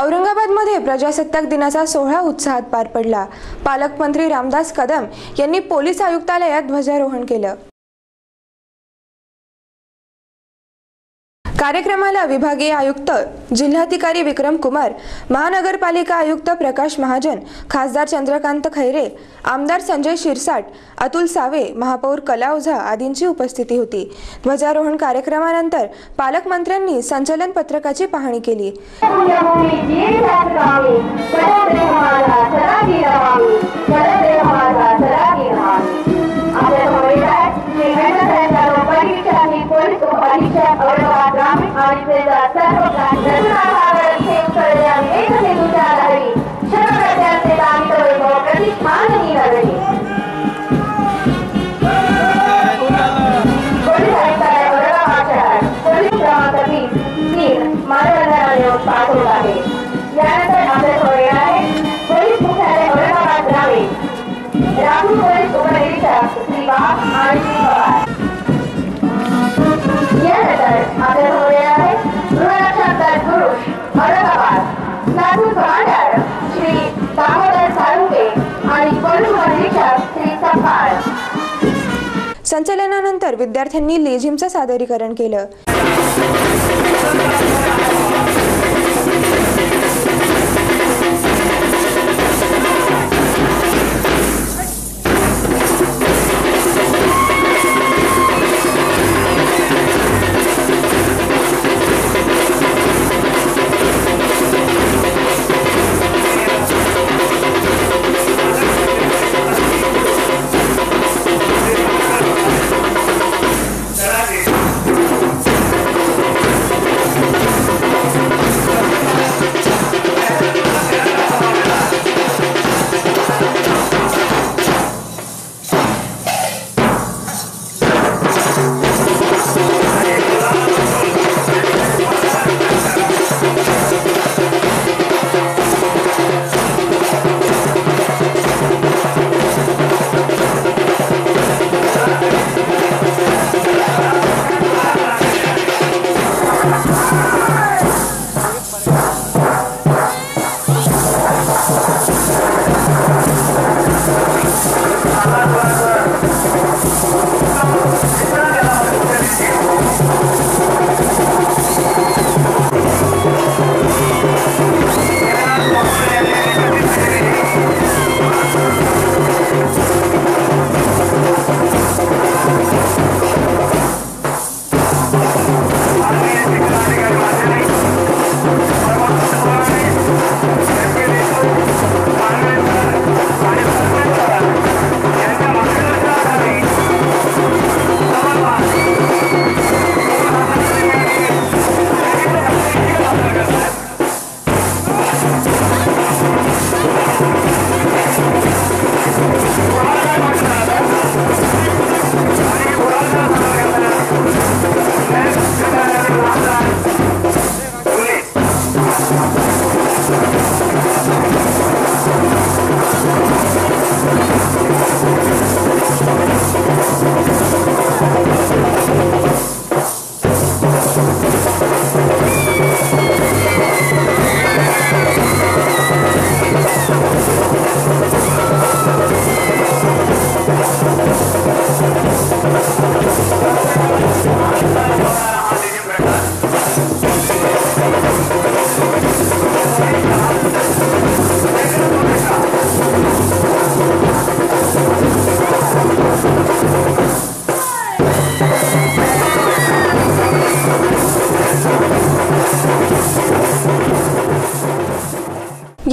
औरंगाबादमध्ये प्रजासत्ताक दिनाचा सोहळा उत्साहात पार पडला. पालकमंत्री रामदास कदम यांनी पोलीस आयुक्तालयात ध्वजारोहण केलं. कार्यक्रमाला विभागीय आयुक्त जिल्हाधिकारी विक्रम कुमार महानगरपालिका आयुक्त प्रकाश महाजन खासदार चंद्रकांत खैरे आमदार संजय शिरसाट अतुल सावे महापौर कला ओझा आदींची उपस्थिती होती. ध्वजारोहण कार्यक्रमानंतर पालकमंत्र्यांनी संचलन पत्रकाची पाहणी केली. पाठ में जाता होगा नरमा भागवत से कर्या में से दूजा रही शर्म प्रत्या से काम तो वे भौकति मान नहीं रही पाठ होता है यानंतर आपल्या सोडलेला आहे पोलीस मुख्यालय औरंगाबाद रावे राहुल पोलीस उपनिरीक्षक श्री बाप आणि श्री पवार यानंतर आपल्या संचलनानंतर विद्यार्थ्यांनी लेझिमचं सादरीकरण केलं.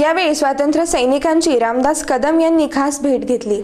यावेळी स्वातंत्र्य सैनिकांची रामदास कदम यांनी खास भेट घेतली.